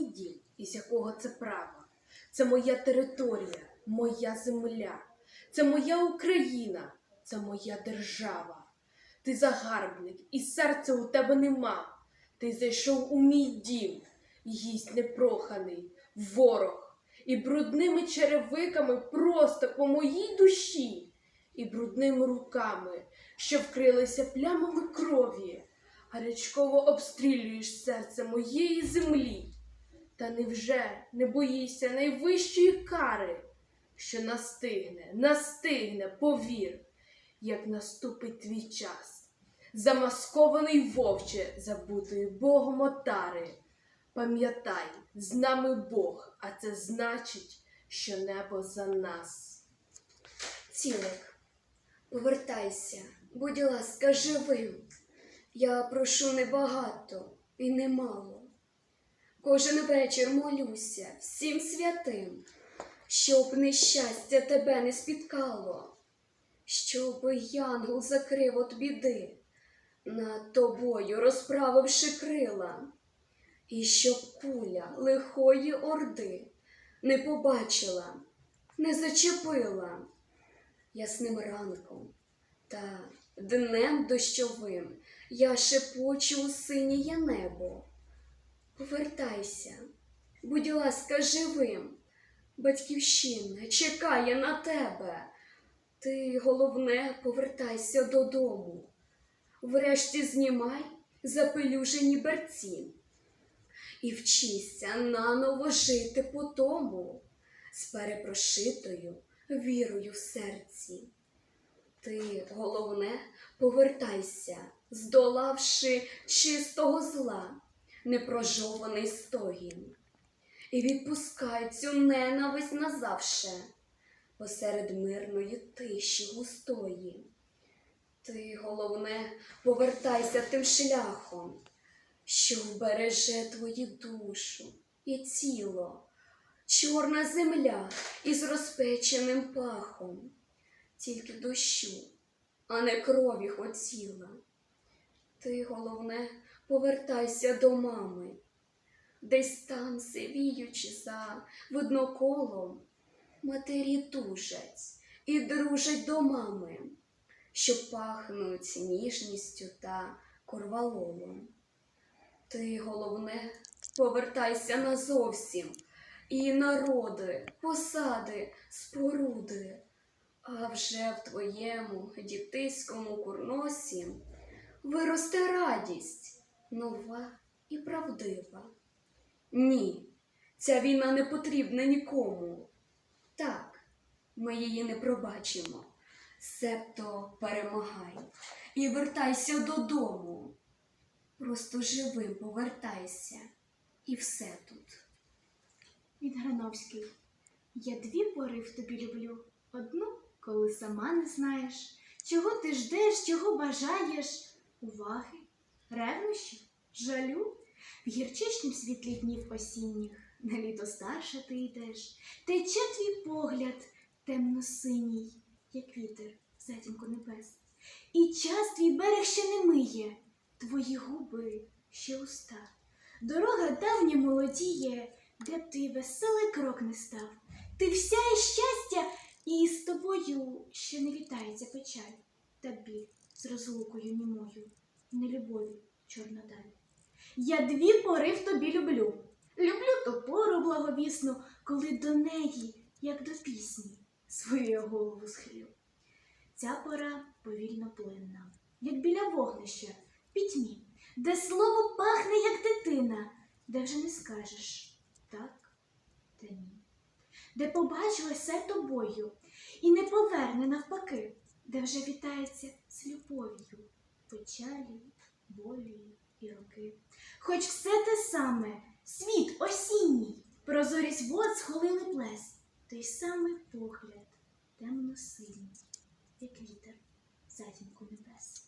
мій із якого це право. Це моя територія, моя земля, це моя Україна, це моя держава. Ти загарбник, і серця у тебе нема. Ти зайшов у мій дім, гість непроханий, ворог, і брудними черевиками просто по моїй душі, і брудними руками, що вкрилися плямами крові, гарячково обстрілюєш серце моєї землі. Та невже не боїшся найвищої кари, що настигне, настигне, повір, як наступить твій час, замаскований вовче, забутої Богом отари. Пам'ятай, з нами Бог, а це значить, що небо за нас. Цілик, повертайся, будь ласка, живим. Я прошу небагато і немало. Кожен вечір молюся всім святим, щоб нещастя тебе не спіткало, щоб янгол закрив от біди, над тобою розправивши крила, і щоб куля лихої орди не побачила, не зачепила ясним ранком та днем дощовим я шепочу у синіє небо. Повертайся, будь ласка, живим. Батьківщина чекає на тебе. Ти, головне, повертайся додому. Врешті знімай запелюжені берці і вчися наново жити по тому з перепрошитою вірою в серці. Ти, головне, повертайся, здолавши чистого зла, непрожований стогін, і відпускай цю ненависть назавше посеред мирної тиші густої. Ти, головне, повертайся тим шляхом, що вбереже твою душу і тіло, чорна земля із розпеченим пахом, тільки дощу, а не крові хотіла. Ти, головне, повертайся до мами, десь там, сивіючи за видноколом, матері тужать і дружать до мами, що пахнуть ніжністю та корвалолом. Ти, головне, повертайся назовсім, і народи, посади, споруди, а вже в твоєму дітиському курносі виросте радість нова і правдива. Ні, ця війна не потрібна нікому. Так, ми її не пробачимо. Себто перемагай і вертайся додому. Просто живим повертайся, і все тут. Від Грановський. Я дві пори в тобі люблю. Одну, коли сама не знаєш, чого ти ждеш, чого бажаєш, уваги, ревнощів, жалю, в гірчичнім світлі днів осінніх, на літо старше ти йдеш, тече твій погляд темно-синій, як вітер затінку небес. І час твій берег ще не миє, твої губи ще уста. Дорога давня молодіє, де б ти веселий крок не став. Ти вся і щастя, і з тобою ще не вітається печаль та біль з розлукою німою, нелюбові чорна даль. Я дві пори в тобі люблю. Люблю ту пору благовісну, коли до неї, як до пісні, свою голову схилю. Ця пора повільно плинна, як біля вогнища, пітьмі, де слово пахне, як дитина, де вже не скажеш так та ні, де побачилося тобою і не поверне навпаки, де вже вітається з любов'ю, печалі, болі і роки. Хоч все те саме, світ осінній, прозорість вод схолили плес, той самий погляд темно-синій, як вітер затінку небес.